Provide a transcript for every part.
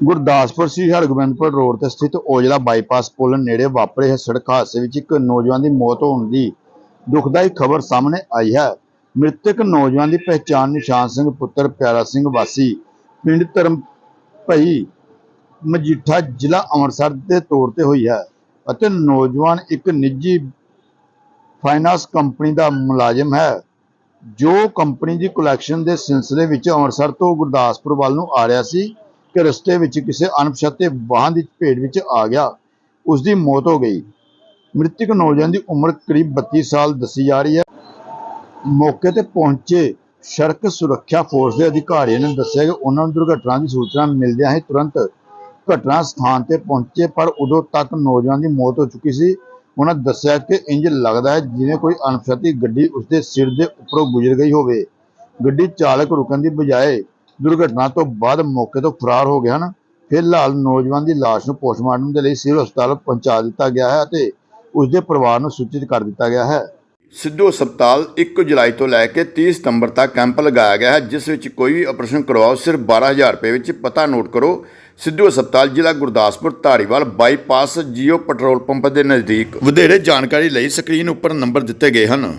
Gurdaspur Shri Hargobindpur road ਤੇ ਸਥਿਤ Aujla bypass ਪੁਲ ਨੇੜੇ ਵਾਪਰੇ ਸੜਕ ਹਾਦਸੇ ਵਿੱਚ ਇੱਕ ਨੌਜਵਾਨ ਦੀ ਮੌਤ ਹੋਣ ਦੀ ਦੁਖਦਾਈ ਖਬਰ ਸਾਹਮਣੇ ਆਈ ਹੈ। ਮ੍ਰਿਤਕ ਨੌਜਵਾਨ ਦੀ ਪਹਿਚਾਣ ਨਿਸ਼ਾਨ ਸਿੰਘ ਪੁੱਤਰ ਪਿਆਰਾ ਸਿੰਘ ਵਾਸੀ ਪਿੰਡ ਧਰਮ ਭਈ ਮਜੀਠਾ ਜ਼ਿਲ੍ਹਾ ਅੰਮ੍ਰਿਤਸਰ ਦੇ ਤੌਰ ਤੇ ਹੋਈ ਹੈ ਅਤੇ ਨੌਜਵਾਨ ਇੱਕ ਨਿੱਜੀ ਫਾਈਨਾਂਸ ਕੰਪਨੀ ਦਾ ਮੁਲਾਜ਼ਮ ਹੈ। ਜੋ ਕੰਪਨੀ ਦੀ ਕਲੈਕਸ਼ਨ ਦੇ ਸਿਲਸਿਲੇ ਵਿੱਚ ਅੰਮ੍ਰਿਤਸਰ ਤੋਂ ਗੁਰਦਾਸਪੁਰ ਵੱਲ ਨੂੰ ਆ ਰਿਹਾ ਸੀ ਕਿ ਰਸਤੇ ਵਿੱਚ ਕਿਸੇ ਅਣਪਛਾਤੇ ਵਾਹਨ ਦੀ ਭੇਟ ਵਿੱਚ ਆ ਗਿਆ। ਉਸ ਦੀ ਮੌਤ ਹੋ ਗਈ। ਮ੍ਰਿਤਕ ਨੌਜਵਾਨ ਦੀ ਉਮਰ ਕਰੀਬ 32 ਸਾਲ ਦੱਸੀ ਜਾ ਰਹੀ ਹੈ। ਮੌਕੇ ਤੇ ਪਹੁੰਚੇ ਸੜਕ ਸੁਰੱਖਿਆ ਫੋਰਸ ਦੇ ਅਧਿਕਾਰੀਆਂ ਨੇ ਦੱਸਿਆ ਕਿ ਉਹਨਾਂ ਨੂੰ ਦੁਰਘਟਨਾ ਦੀ ਸੂਚਨਾ ਮਿਲਦਿਆਂ ਹੀ ਤੁਰੰਤ ਘਟਨਾ ਸਥਾਨ ਤੇ ਪਹੁੰਚੇ, ਪਰ ਉਦੋਂ ਤੱਕ ਨੌਜਵਾਨ ਦੀ ਮੌਤ ਹੋ ਚੁੱਕੀ ਸੀ। ਉਹਨਾਂ ਦੱਸਿਆ ਕਿ ਇੰਜ ਲੱਗਦਾ ਹੈ ਜਿਵੇਂ ਕੋਈ ਅਣਪਛਾਤੀ ਗੱਡੀ ਉਸਦੇ ਸਿਰ ਦੇ ਉੱਪਰੋਂ ਗੁਜ਼ਰ ਗਈ ਹੋਵੇ। ਗੱਡੀ ਚਾਲਕ ਰੁਕਣ ਦੀ ਬਜਾਏ ਦੁਰਘਟਨਾ ਤੋਂ ਬਾਅਦ ਮੌਕੇ ਤੋਂ ਫਰਾਰ ਹੋ ਗਏ ਹਨ ਫਿਲਹਾਲ ਨੌਜਵਾਨ ਦੀ ਲਾਸ਼ ਨੂੰ ਪੋਸਟਮਾਰਟਮ ਦੇ ਲਈ ਸਿਵਲ ਹਸਪਤਾਲ ਪਹੁੰਚਾ ਦਿੱਤਾ ਗਿਆ ਹੈ ਅਤੇ ਉਸਦੇ ਪਰਿਵਾਰ ਨੂੰ ਸੂਚਿਤ ਕਰ ਦਿੱਤਾ ਗਿਆ ਹੈ। ਸਿੱਧੂ ਹਸਪਤਾਲ 1 ਜੁਲਾਈ ਤੋਂ ਲੈ ਕੇ 30 ਸਤੰਬਰ ਤੱਕ ਕੈਂਪ ਲਗਾਇਆ ਗਿਆ ਹੈ, ਜਿਸ ਵਿੱਚ ਕੋਈ ਵੀ ਆਪਰੇਸ਼ਨ ਕਰਵਾਓ, ਸਿਰਫ 12000 ਰੁਪਏ ਵਿੱਚ ਪਤਾ ਨੋਟ ਕਰੋ। ਸਿੱਧੂ ਹਸਪਤਾਲ ਜ਼ਿਲ੍ਹਾ Gurdaspur Dhariwal bypass Jio petrol pump ਦੇ ਨਜ਼ਦੀਕ। ਵਧੇਰੇ ਜਾਣਕਾਰੀ ਲਈ ਸਕਰੀਨ ਉੱਪਰ ਨੰਬਰ ਦਿੱਤੇ ਗਏ ਹਨ।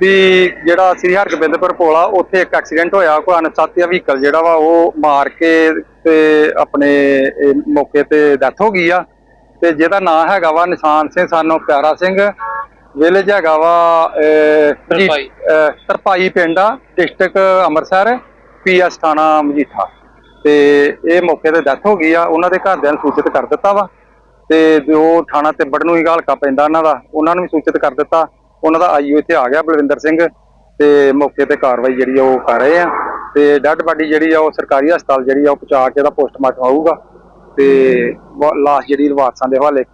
ਵੀ ਜਿਹੜਾ ਸ੍ਰੀ ਹਰਗੋਬਿੰਦਪੁਰ ਪੁਲ ਆ ਉੱਥੇ ਇੱਕ ਐਕਸੀਡੈਂਟ ਹੋਇਆ ਕੋਈ ਅਣਪਛਾਤਿਆ ਵਹੀਕਲ ਜਿਹੜਾ ਵਾ ਉਹ ਮਾਰ ਕੇ ਤੇ ਆਪਣੇ ਇਹ ਮੌਕੇ ਤੇ ਡੈਥ ਹੋ ਗਈ ਆ। ਤੇ ਜਿਹਦਾ ਨਾਮ ਹੈਗਾ ਵਾ ਨਿਸ਼ਾਨ ਸਿੰਘ ਸਾਨੂੰ ਪਿਆਰਾ ਸਿੰਘ। ਵਿਲੇਜ ਹੈਗਾ ਵਾ ਤਰਪਾਈ। ਪਿੰਡ ਆ ਡਿਸਟ੍ਰਿਕਟ ਅੰਮ੍ਰਿਤਸਰ ਪੀਐਸ ਥਾਣਾ ਮਜੀਠਾ। ਤੇ ਇਹ ਮੌਕੇ ਤੇ ਡੈਥ ਹੋ ਗਈ ਆ ਉਹਨਾਂ ਦੇ ਘਰਦਿਆਂ ਨੂੰ ਸੂਚਿਤ ਕਰ ਦਿੱਤਾ ਵਾ। ਤੇ ਜੋ ਥਾਣਾ ਤਿੱਬੜ ਨੂੰ ਹੀ ਹਲਕਾ ਪੈਂਦਾ ਉਹਨਾਂ ਦਾ ਉਹਨਾਂ ਨੂੰ ਵੀ ਸੂਚਿਤ ਕਰ ਦਿੱਤਾ। ਉਹਨਾਂ ਦਾ ਆਈਓ ਇੱਥੇ ਆ ਗਿਆ ਬਲਵਿੰਦਰ ਸਿੰਘ ਤੇ ਮੌਕੇ ਤੇ ਕਾਰਵਾਈ ਜਿਹੜੀ ਆ ਉਹ ਕਰ ਰਹੇ ਆ। ਤੇ ਡੈੱਡ ਬਾਡੀ ਜਿਹੜੀ ਆ ਉਹ ਸਰਕਾਰੀ ਹਸਪਤਾਲ ਜਿਹੜੀ ਆ ਉਹ ਪਹੁੰਚਾ ਕੇ ਇਹਦਾ ਪੋਸਟਮਾਰਟਮ ਆਊਗਾ ਤੇ ਵਾ- ਲਾਸ਼ ਜਿਹੜੀ ਵਾਰਸਾਂ ਦੇ ਹਵਾਲੇ